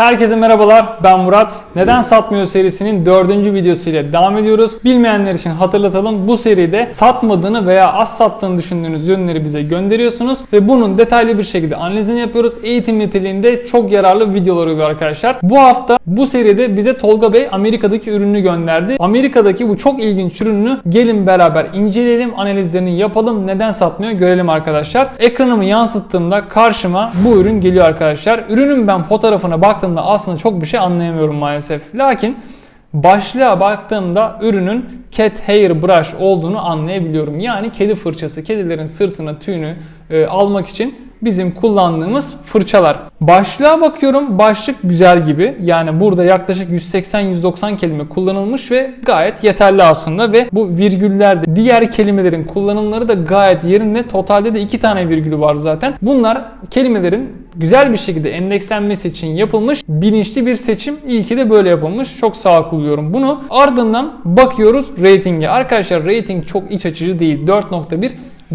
Herkese merhabalar ben Murat. Neden Satmıyor serisinin dördüncü videosuyla devam ediyoruz. Bilmeyenler için hatırlatalım bu seride satmadığını veya az sattığını düşündüğünüz ürünleri bize gönderiyorsunuz ve bunun detaylı bir şekilde analizini yapıyoruz. Eğitim niteliğinde çok yararlı videolar oluyor arkadaşlar. Bu hafta bu seride bize Tolga Bey Amerika'daki ürünü gönderdi. Amerika'daki bu çok ilginç ürünü gelin beraber inceleyelim, analizlerini yapalım. Neden satmıyor görelim arkadaşlar. Ekranımı yansıttığımda karşıma bu ürün geliyor arkadaşlar. Ürünün ben fotoğrafına baktığımda aslında çok bir şey anlayamıyorum maalesef. Lakin başlığa baktığımda ürünün cat hair brush olduğunu anlayabiliyorum. Yani kedi fırçası, kedilerin sırtına tüyünü e, almak için bizim kullandığımız fırçalar. Başlığa bakıyorum. Başlık güzel gibi. Yani burada yaklaşık 180-190 kelime kullanılmış ve gayet yeterli aslında ve bu virgüllerde diğer kelimelerin kullanımları da gayet yerinde. Totalde de iki tane virgülü var zaten. Bunlar kelimelerin güzel bir şekilde endekslenmesi için yapılmış bilinçli bir seçim. İyi ki de böyle yapılmış. Çok sağlıklı buluyorum bunu. Ardından bakıyoruz ratinge. Arkadaşlar rating çok iç açıcı değil. 4.1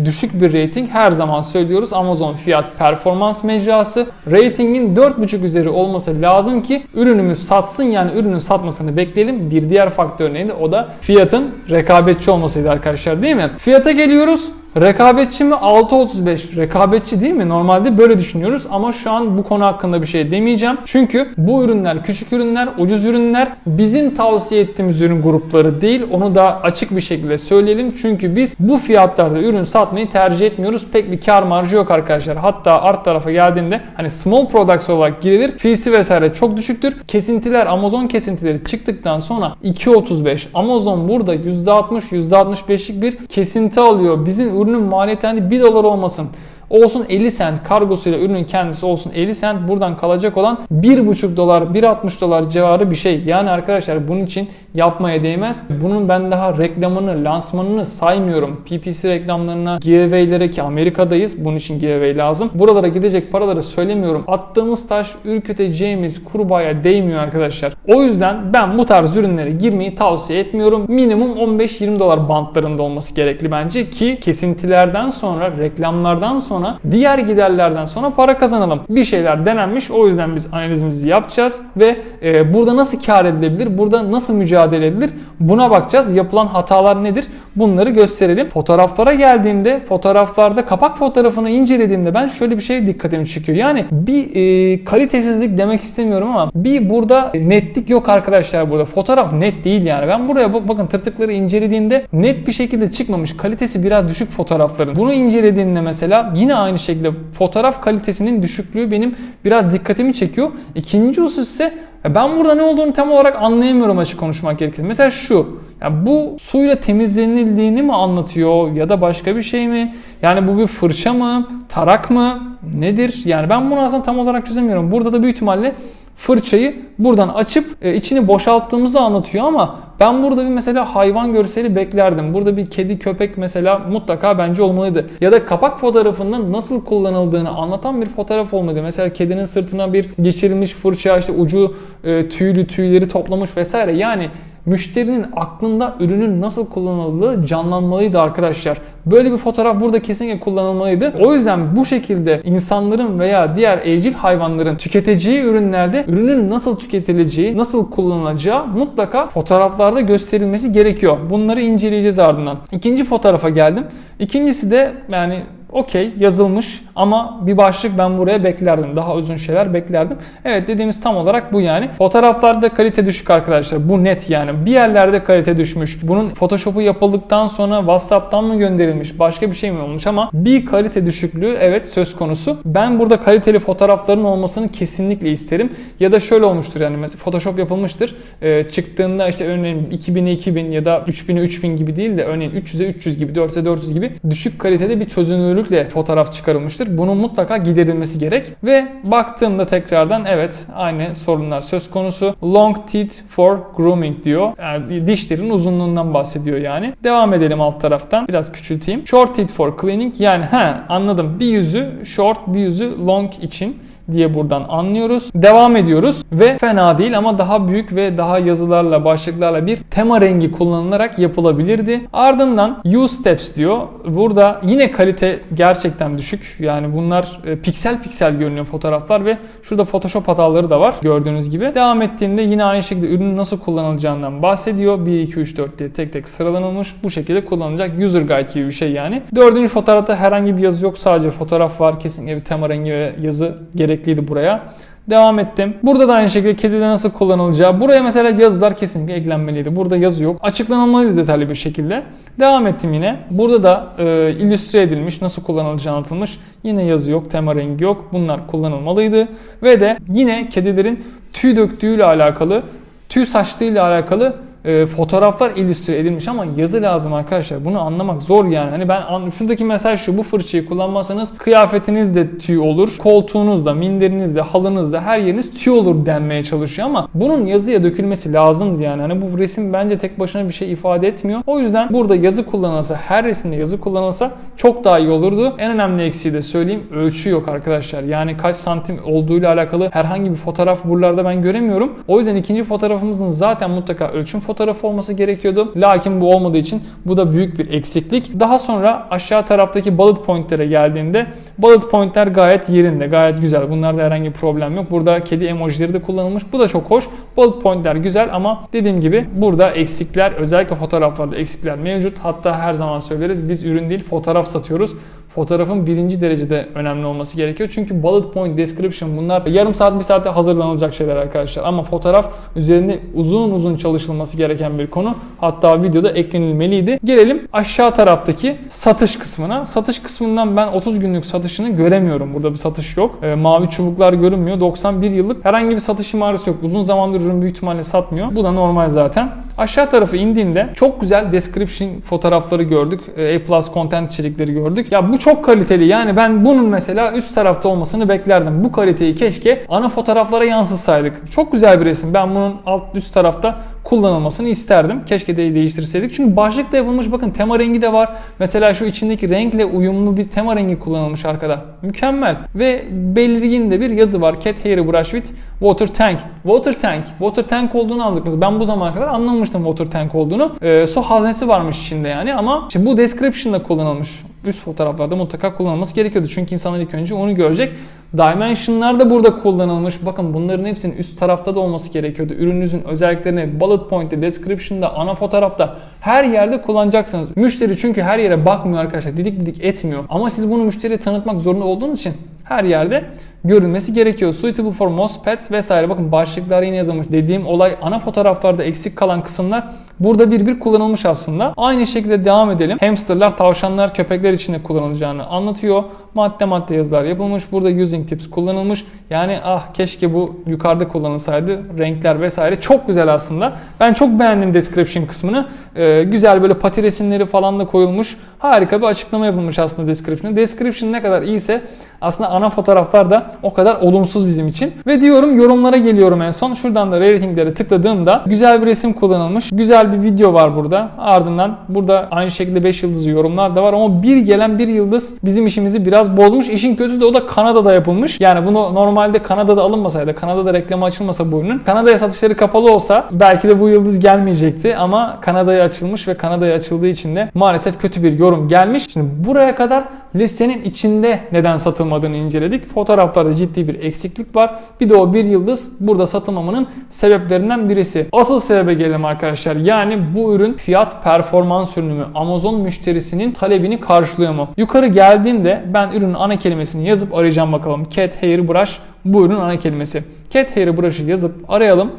düşük bir rating her zaman söylüyoruz. Amazon fiyat performans mecrası. Ratingin 4.5 üzeri olması lazım ki ürünümüz satsın yani ürünün satmasını bekleyelim. Bir diğer faktör neydi? O da fiyatın rekabetçi olmasıydı arkadaşlar değil mi? Fiyata geliyoruz. Rekabetçi mi? 6.35. Rekabetçi değil mi? Normalde böyle düşünüyoruz ama şu an bu konu hakkında bir şey demeyeceğim. Çünkü bu ürünler küçük ürünler, ucuz ürünler bizim tavsiye ettiğimiz ürün grupları değil. Onu da açık bir şekilde söyleyelim. Çünkü biz bu fiyatlarda ürün satmayı tercih etmiyoruz. Pek bir kar marjı yok arkadaşlar. Hatta art tarafa geldiğinde hani small products olarak girilir. Feesi vesaire çok düşüktür. Kesintiler Amazon kesintileri çıktıktan sonra 2.35. Amazon burada %60 %65'lik bir kesinti alıyor. Bizim ürünün maliyeti hani 1 dolar olmasın. Olsun 50 sent kargosuyla ürünün kendisi olsun 50 sent buradan kalacak olan 1,5 dolar 1,60 dolar civarı bir şey. Yani arkadaşlar bunun için yapmaya değmez. Bunun ben daha reklamını, lansmanını saymıyorum. PPC reklamlarına, giveaway'lere ki Amerika'dayız. Bunun için giveaway lazım. Buralara gidecek paraları söylemiyorum. Attığımız taş ürküteceğimiz kurbağaya değmiyor arkadaşlar. O yüzden ben bu tarz ürünlere girmeyi tavsiye etmiyorum. Minimum 15-20 dolar bantlarında olması gerekli bence ki kesintilerden sonra, reklamlardan sonra sonra diğer giderlerden sonra para kazanalım. Bir şeyler denenmiş o yüzden biz analizimizi yapacağız ve e, burada nasıl kar edilebilir, burada nasıl mücadele edilir buna bakacağız. Yapılan hatalar nedir bunları gösterelim. Fotoğraflara geldiğimde fotoğraflarda kapak fotoğrafını incelediğimde ben şöyle bir şey dikkatimi çekiyor. Yani bir e, kalitesizlik demek istemiyorum ama bir burada netlik yok arkadaşlar burada. Fotoğraf net değil yani. Ben buraya bak bakın tırtıkları incelediğinde net bir şekilde çıkmamış. Kalitesi biraz düşük fotoğrafların. Bunu incelediğinde mesela yine aynı şekilde fotoğraf kalitesinin düşüklüğü benim biraz dikkatimi çekiyor. İkinci husus ise ben burada ne olduğunu tam olarak anlayamıyorum açık konuşmak gerekirse. Mesela şu. Yani bu suyla temizlenildiğini mi anlatıyor ya da başka bir şey mi? Yani bu bir fırça mı? Tarak mı? Nedir? Yani ben bunu aslında tam olarak çözemiyorum. Burada da büyük ihtimalle fırçayı buradan açıp e, içini boşalttığımızı anlatıyor ama ben burada bir mesela hayvan görseli beklerdim. Burada bir kedi köpek mesela mutlaka bence olmalıydı. Ya da kapak fotoğrafının nasıl kullanıldığını anlatan bir fotoğraf olmalıydı. Mesela kedinin sırtına bir geçirilmiş fırça işte ucu e, tüylü tüyleri toplamış vesaire. Yani müşterinin aklında ürünün nasıl kullanıldığı canlanmalıydı arkadaşlar. Böyle bir fotoğraf burada kesinlikle kullanılmalıydı. O yüzden bu şekilde insanların veya diğer evcil hayvanların tüketeceği ürünlerde ürünün nasıl tüketileceği, nasıl kullanılacağı mutlaka fotoğraflarda gösterilmesi gerekiyor. Bunları inceleyeceğiz ardından. İkinci fotoğrafa geldim. İkincisi de yani okey yazılmış ama bir başlık ben buraya beklerdim. Daha uzun şeyler beklerdim. Evet dediğimiz tam olarak bu yani. Fotoğraflarda kalite düşük arkadaşlar. Bu net yani. Bir yerlerde kalite düşmüş. Bunun Photoshop'u yapıldıktan sonra WhatsApp'tan mı gönderilmiş? Başka bir şey mi olmuş ama bir kalite düşüklüğü evet söz konusu. Ben burada kaliteli fotoğrafların olmasını kesinlikle isterim. Ya da şöyle olmuştur yani mesela Photoshop yapılmıştır. Ee, çıktığında işte örneğin 2000'e 2000 ya da 3000'e 3000 gibi değil de örneğin 300'e 300 gibi 400'e 400 gibi düşük kalitede bir çözünürlük çözünürlükle fotoğraf çıkarılmıştır. Bunun mutlaka giderilmesi gerek. Ve baktığımda tekrardan evet aynı sorunlar söz konusu. Long teeth for grooming diyor. Yani dişlerin uzunluğundan bahsediyor yani. Devam edelim alt taraftan. Biraz küçülteyim. Short teeth for cleaning yani he anladım. Bir yüzü short bir yüzü long için diye buradan anlıyoruz. Devam ediyoruz ve fena değil ama daha büyük ve daha yazılarla, başlıklarla bir tema rengi kullanılarak yapılabilirdi. Ardından use steps diyor. Burada yine kalite gerçekten düşük. Yani bunlar e, piksel piksel görünüyor fotoğraflar ve şurada Photoshop hataları da var gördüğünüz gibi. Devam ettiğimde yine aynı şekilde ürünün nasıl kullanılacağından bahsediyor. 1, 2, 3, 4 diye tek tek sıralanılmış. Bu şekilde kullanılacak user guide gibi bir şey yani. Dördüncü fotoğrafta herhangi bir yazı yok. Sadece fotoğraf var. Kesinlikle bir tema rengi ve yazı gerekliydi buraya. Devam ettim. Burada da aynı şekilde kedide nasıl kullanılacağı. Buraya mesela yazılar kesinlikle eklenmeliydi. Burada yazı yok. Açıklanılmalıydı detaylı bir şekilde. Devam ettim yine. Burada da e, illüstre edilmiş, nasıl kullanılacağı anlatılmış. Yine yazı yok, tema rengi yok. Bunlar kullanılmalıydı. Ve de yine kedilerin tüy döktüğüyle alakalı, tüy saçtığıyla alakalı e, fotoğraflar illüstre edilmiş ama yazı lazım arkadaşlar. Bunu anlamak zor yani. Hani ben şuradaki mesaj şu bu fırçayı kullanmazsanız kıyafetiniz de tüy olur. Koltuğunuzda, minderinizde, halınızda her yeriniz tüy olur denmeye çalışıyor ama bunun yazıya dökülmesi lazımdı yani. Hani bu resim bence tek başına bir şey ifade etmiyor. O yüzden burada yazı kullanılsa, her resimde yazı kullanılsa çok daha iyi olurdu. En önemli eksiği de söyleyeyim ölçü yok arkadaşlar. Yani kaç santim olduğuyla alakalı herhangi bir fotoğraf buralarda ben göremiyorum. O yüzden ikinci fotoğrafımızın zaten mutlaka ölçüm fotoğrafı olması gerekiyordu. Lakin bu olmadığı için bu da büyük bir eksiklik. Daha sonra aşağı taraftaki bullet pointlere geldiğimde bullet pointler gayet yerinde, gayet güzel. Bunlarda herhangi bir problem yok. Burada kedi emojileri de kullanılmış. Bu da çok hoş. Bullet pointler güzel ama dediğim gibi burada eksikler, özellikle fotoğraflarda eksikler mevcut. Hatta her zaman söyleriz biz ürün değil fotoğraf satıyoruz fotoğrafın birinci derecede önemli olması gerekiyor. Çünkü bullet point, description bunlar yarım saat bir saatte hazırlanılacak şeyler arkadaşlar. Ama fotoğraf üzerinde uzun uzun çalışılması gereken bir konu. Hatta videoda eklenilmeliydi. Gelelim aşağı taraftaki satış kısmına. Satış kısmından ben 30 günlük satışını göremiyorum. Burada bir satış yok. E, mavi çubuklar görünmüyor. 91 yıllık herhangi bir satış imaresi yok. Uzun zamandır ürün büyük ihtimalle satmıyor. Bu da normal zaten. Aşağı tarafı indiğinde çok güzel description fotoğrafları gördük. E, A+ content içerikleri gördük. Ya bu çok kaliteli. Yani ben bunun mesela üst tarafta olmasını beklerdim. Bu kaliteyi keşke ana fotoğraflara yansıtsaydık. Çok güzel bir resim. Ben bunun alt üst tarafta kullanılmasını isterdim. Keşke de değiştirseydik. Çünkü başlıkta yapılmış bakın tema rengi de var. Mesela şu içindeki renkle uyumlu bir tema rengi kullanılmış arkada. Mükemmel. Ve belirgin de bir yazı var. Cat hair brush with water tank. Water tank. Water tank olduğunu anladık. Mesela Ben bu zamana kadar anlamamıştım water tank olduğunu. Ee, su haznesi varmış içinde yani ama işte bu description'da kullanılmış. Üst fotoğraflarda mutlaka kullanılması gerekiyordu. Çünkü insanlar ilk önce onu görecek. Dimension'lar da burada kullanılmış. Bakın bunların hepsinin üst tarafta da olması gerekiyordu. Ürününüzün özelliklerini bullet point'te, description'da, ana fotoğrafta her yerde kullanacaksınız. Müşteri çünkü her yere bakmıyor arkadaşlar. Didik didik etmiyor. Ama siz bunu müşteriye tanıtmak zorunda olduğunuz için her yerde görülmesi gerekiyor. Suitable for most pet vesaire. Bakın başlıklar yine yazılmış. Dediğim olay ana fotoğraflarda eksik kalan kısımlar burada bir bir kullanılmış aslında. Aynı şekilde devam edelim. Hamsterlar, tavşanlar, köpekler için de kullanılacağını anlatıyor. Madde madde yazılar yapılmış. Burada using tips kullanılmış. Yani ah keşke bu yukarıda kullanılsaydı. Renkler vesaire çok güzel aslında. Ben çok beğendim description kısmını. Ee, güzel böyle pati resimleri falan da koyulmuş. Harika bir açıklama yapılmış aslında description'da. Description ne kadar iyiyse aslında ana fotoğraflar da o kadar olumsuz bizim için. Ve diyorum yorumlara geliyorum en son. Şuradan da ratinglere tıkladığımda güzel bir resim kullanılmış. Güzel bir video var burada. Ardından burada aynı şekilde 5 yıldızlı yorumlar da var ama bir gelen bir yıldız bizim işimizi biraz bozmuş. İşin kötüsü de o da Kanada'da yapılmış. Yani bunu normalde Kanada'da alınmasaydı, Kanada'da reklamı açılmasa bu ürünün, Kanada'ya satışları kapalı olsa belki de bu yıldız gelmeyecekti ama Kanada'ya açılmış ve Kanada'ya açıldığı için de maalesef kötü bir yorum gelmiş. Şimdi buraya kadar listenin içinde neden satılmadığını inceledik. Fotoğraflarda ciddi bir eksiklik var. Bir de o bir yıldız burada satılmamanın sebeplerinden birisi. Asıl sebebe gelelim arkadaşlar. Yani bu ürün fiyat performans ürünü mü? Amazon müşterisinin talebini karşılıyor mu? Yukarı geldiğimde ben ürünün ana kelimesini yazıp arayacağım bakalım. Cat Hair Brush bu ürünün ana kelimesi. Cat Hair Brush'ı yazıp arayalım.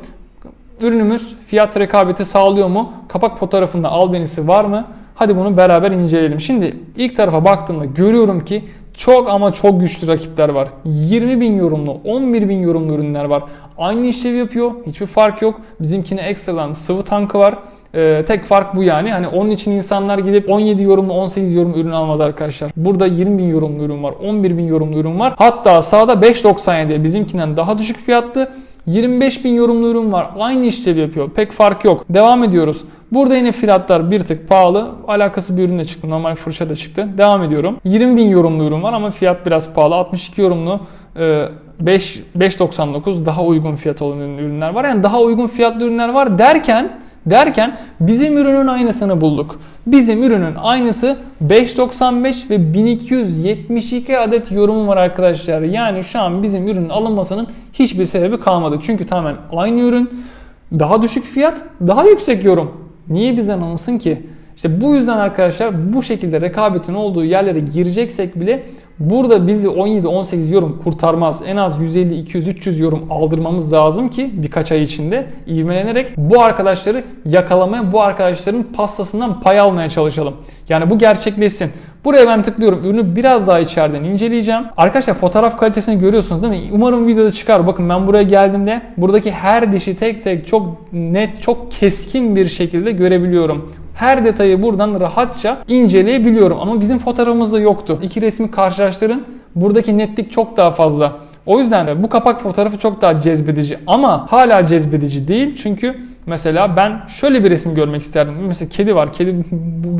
Ürünümüz fiyat rekabeti sağlıyor mu? Kapak fotoğrafında albenisi var mı? Hadi bunu beraber inceleyelim. Şimdi ilk tarafa baktığımda görüyorum ki çok ama çok güçlü rakipler var. 20 bin yorumlu, 11 bin yorumlu ürünler var. Aynı işlevi yapıyor. Hiçbir fark yok. Bizimkine ekstradan sıvı tankı var. Ee, tek fark bu yani. Hani onun için insanlar gidip 17 yorumlu 18 yorum ürün almaz arkadaşlar. Burada 20 bin yorumlu ürün var. 11 bin yorumlu ürün var. Hatta sağda 5.97 bizimkinden daha düşük fiyatlı. 25 bin yorumlu ürün var. Aynı işlevi yapıyor. Pek fark yok. Devam ediyoruz. Burada yine fiyatlar bir tık pahalı. Alakası bir ürünle çıktı. Normal fırça da çıktı. Devam ediyorum. 20 bin yorumlu ürün var ama fiyat biraz pahalı. 62 yorumlu e, 5 5.99 daha uygun fiyat olan ürünler var. Yani daha uygun fiyatlı ürünler var derken derken bizim ürünün aynısını bulduk. Bizim ürünün aynısı 5.95 ve 1272 adet yorum var arkadaşlar. Yani şu an bizim ürünün alınmasının hiçbir sebebi kalmadı. Çünkü tamamen aynı ürün, daha düşük fiyat, daha yüksek yorum. Niye bizden alınsın ki? İşte bu yüzden arkadaşlar bu şekilde rekabetin olduğu yerlere gireceksek bile burada bizi 17-18 yorum kurtarmaz. En az 150, 200, 300 yorum aldırmamız lazım ki birkaç ay içinde ivmelenerek bu arkadaşları yakalamaya, bu arkadaşların pastasından pay almaya çalışalım. Yani bu gerçekleşsin. Buraya ben tıklıyorum. Ürünü biraz daha içeriden inceleyeceğim. Arkadaşlar fotoğraf kalitesini görüyorsunuz değil mi? Umarım videoda çıkar. Bakın ben buraya geldiğimde buradaki her dişi tek tek çok net, çok keskin bir şekilde görebiliyorum. Her detayı buradan rahatça inceleyebiliyorum ama bizim fotoğrafımızda yoktu. İki resmi karşılaştırın. Buradaki netlik çok daha fazla. O yüzden de bu kapak fotoğrafı çok daha cezbedici ama hala cezbedici değil. Çünkü mesela ben şöyle bir resim görmek isterdim. Mesela kedi var. Kedi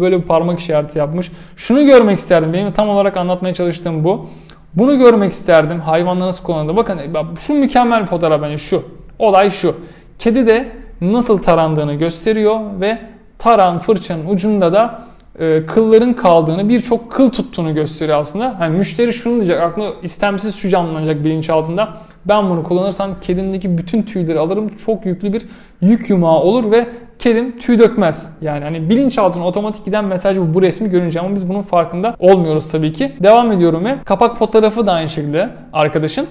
böyle bir parmak işareti yapmış. Şunu görmek isterdim. Benim tam olarak anlatmaya çalıştığım bu. Bunu görmek isterdim. Hayvanlar nasıl kullanıldı. Bakın şu mükemmel bir fotoğraf bence şu. Olay şu. Kedi de nasıl tarandığını gösteriyor ve taran fırçanın ucunda da e, kılların kaldığını, birçok kıl tuttuğunu gösteriyor aslında. Yani müşteri şunu diyecek, aklına istemsiz şu canlanacak bilinç altında. Ben bunu kullanırsam kedimdeki bütün tüyleri alırım. Çok yüklü bir yük yumağı olur ve kedim tüy dökmez. Yani hani bilinçaltına otomatik giden mesaj bu, bu resmi görünce ama biz bunun farkında olmuyoruz tabii ki. Devam ediyorum ve kapak fotoğrafı da aynı şekilde arkadaşın.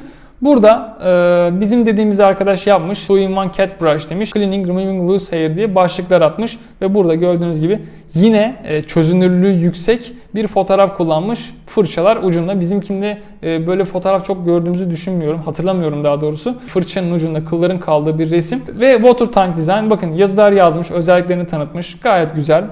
Burada e, bizim dediğimiz arkadaş yapmış. Two in one cat brush demiş. Cleaning, removing loose hair diye başlıklar atmış. Ve burada gördüğünüz gibi yine e, çözünürlüğü yüksek bir fotoğraf kullanmış. Fırçalar ucunda. Bizimkinde e, böyle fotoğraf çok gördüğümüzü düşünmüyorum. Hatırlamıyorum daha doğrusu. Fırçanın ucunda kılların kaldığı bir resim. Ve water tank design. Bakın yazılar yazmış. Özelliklerini tanıtmış. Gayet güzel.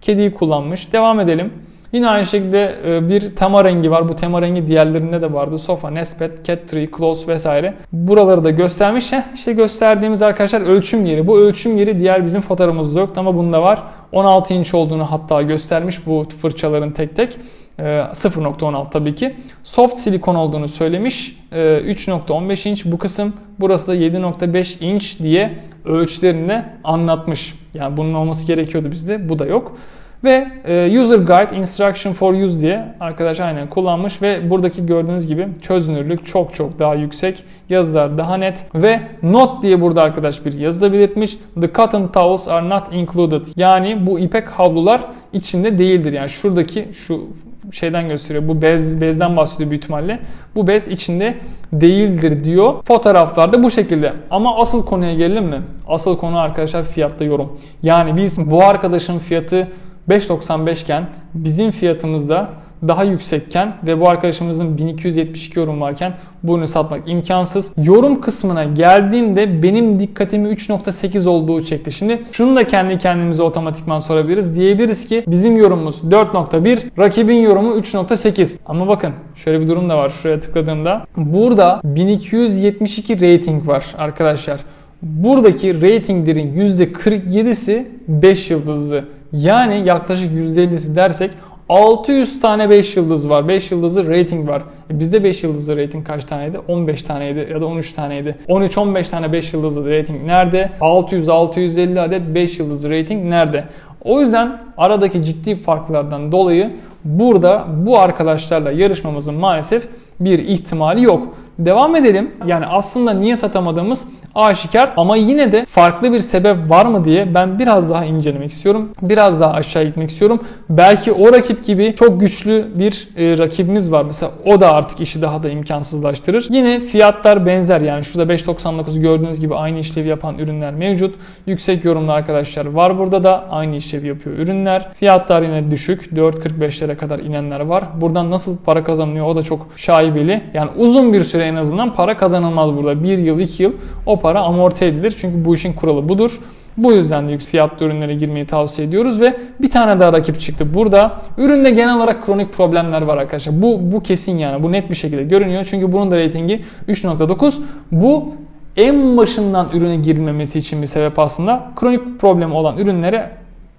Kediyi kullanmış. Devam edelim. Yine aynı şekilde e, bir tema rengi var. Bu tema rengi diğerlerinde de vardı. Sofa, Nespet, Cat Tree, Close vesaire. Buraları da göstermiş. Heh, işte gösterdiğimiz arkadaşlar ölçüm yeri. Bu ölçüm yeri diğer bizim fotoğrafımızda yoktu ama bunda var. 16 inç olduğunu hatta göstermiş bu fırçaların tek tek. 0.16 tabii ki. Soft silikon olduğunu söylemiş. 3.15 inç bu kısım. Burası da 7.5 inç diye ölçülerini anlatmış. Yani bunun olması gerekiyordu bizde. Bu da yok. Ve e, User Guide Instruction for Use diye arkadaş aynen kullanmış ve buradaki gördüğünüz gibi çözünürlük çok çok daha yüksek. Yazılar daha net ve not diye burada arkadaş bir yazı belirtmiş. The cotton towels are not included. Yani bu ipek havlular içinde değildir. Yani şuradaki şu şeyden gösteriyor. Bu bez bezden bahsediyor büyük ihtimalle. Bu bez içinde değildir diyor. Fotoğraflarda bu şekilde. Ama asıl konuya gelelim mi? Asıl konu arkadaşlar fiyatta yorum. Yani biz bu arkadaşın fiyatı 5.95 iken bizim fiyatımızda daha yüksekken ve bu arkadaşımızın 1272 yorum varken bunu satmak imkansız. Yorum kısmına geldiğinde benim dikkatimi 3.8 olduğu çekti. Şimdi şunu da kendi kendimize otomatikman sorabiliriz. Diyebiliriz ki bizim yorumumuz 4.1, rakibin yorumu 3.8. Ama bakın şöyle bir durum da var. Şuraya tıkladığımda burada 1272 rating var arkadaşlar. Buradaki ratinglerin %47'si 5 yıldızlı. Yani yaklaşık %50'si dersek 600 tane 5 yıldız var. 5 yıldızlı rating var. E bizde 5 yıldızlı rating kaç taneydi? 15 taneydi ya da 13 taneydi. 13-15 tane 5 yıldızlı rating nerede? 600-650 adet 5 yıldızlı rating nerede? O yüzden aradaki ciddi farklardan dolayı burada bu arkadaşlarla yarışmamızın maalesef bir ihtimali yok. Devam edelim. Yani aslında niye satamadığımız aşikar ama yine de farklı bir sebep var mı diye ben biraz daha incelemek istiyorum. Biraz daha aşağı gitmek istiyorum. Belki o rakip gibi çok güçlü bir e, rakibimiz var. Mesela o da artık işi daha da imkansızlaştırır. Yine fiyatlar benzer yani şurada 5.99 gördüğünüz gibi aynı işlevi yapan ürünler mevcut. Yüksek yorumlu arkadaşlar var burada da aynı işlevi yapıyor ürünler. Fiyatlar yine düşük. 4.45'lere kadar inenler var. Buradan nasıl para kazanılıyor o da çok şaibeli. Yani uzun bir süre en azından para kazanılmaz burada. 1 yıl 2 yıl o para amorti edilir. Çünkü bu işin kuralı budur. Bu yüzden de yüksek fiyatlı ürünlere girmeyi tavsiye ediyoruz ve bir tane daha rakip çıktı. Burada üründe genel olarak kronik problemler var arkadaşlar. Bu bu kesin yani. Bu net bir şekilde görünüyor. Çünkü bunun da reytingi 3.9. Bu en başından ürüne girilmemesi için bir sebep aslında. Kronik problemi olan ürünlere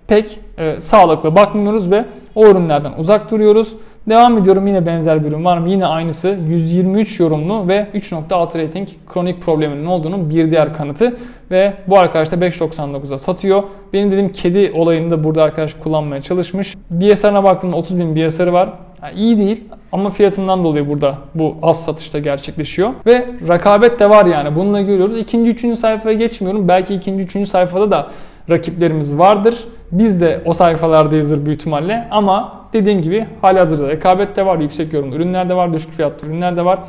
pek e, sağlıklı bakmıyoruz ve o ürünlerden uzak duruyoruz. Devam ediyorum yine benzer bir ürün var mı? Yine aynısı 123 yorumlu ve 3.6 rating kronik probleminin olduğunun bir diğer kanıtı. Ve bu arkadaş da 5.99'a satıyor. Benim dediğim kedi olayını da burada arkadaş kullanmaya çalışmış. BSR'ına baktığımda 30 bin BSR'ı var. Ha, iyi değil ama fiyatından dolayı burada bu az satışta gerçekleşiyor. Ve rekabet de var yani bununla görüyoruz. İkinci, üçüncü sayfaya geçmiyorum. Belki ikinci, üçüncü sayfada da rakiplerimiz vardır. Biz de o sayfalardayızdır büyük ihtimalle ama dediğim gibi halihazırda rekabet de var, yüksek yorumlu ürünler de var, düşük fiyatlı ürünler de var.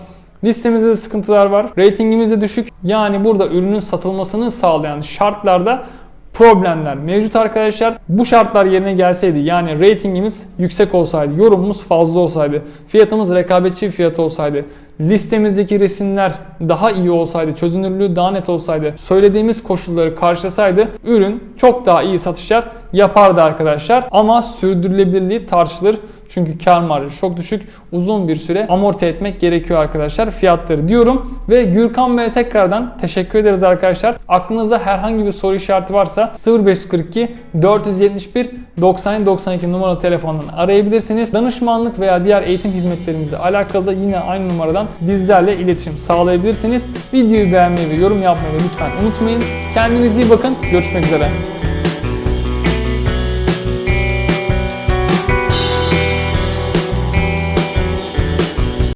Listemizde de sıkıntılar var. Ratingimiz de düşük. Yani burada ürünün satılmasını sağlayan şartlarda problemler mevcut arkadaşlar. Bu şartlar yerine gelseydi yani ratingimiz yüksek olsaydı, yorumumuz fazla olsaydı, fiyatımız rekabetçi fiyat olsaydı, listemizdeki resimler daha iyi olsaydı, çözünürlüğü daha net olsaydı, söylediğimiz koşulları karşılasaydı ürün çok daha iyi satışlar yapardı arkadaşlar. Ama sürdürülebilirliği tartışılır. Çünkü kar marjı çok düşük. Uzun bir süre amorti etmek gerekiyor arkadaşlar fiyatları diyorum. Ve Gürkan Bey'e tekrardan teşekkür ederiz arkadaşlar. Aklınızda herhangi bir soru işareti varsa 0542 471 90 92 numaralı telefondan arayabilirsiniz. Danışmanlık veya diğer eğitim hizmetlerimizle alakalı da yine aynı numaradan bizlerle iletişim sağlayabilirsiniz. Videoyu beğenmeyi ve yorum yapmayı lütfen unutmayın. Kendinize iyi bakın. Görüşmek üzere.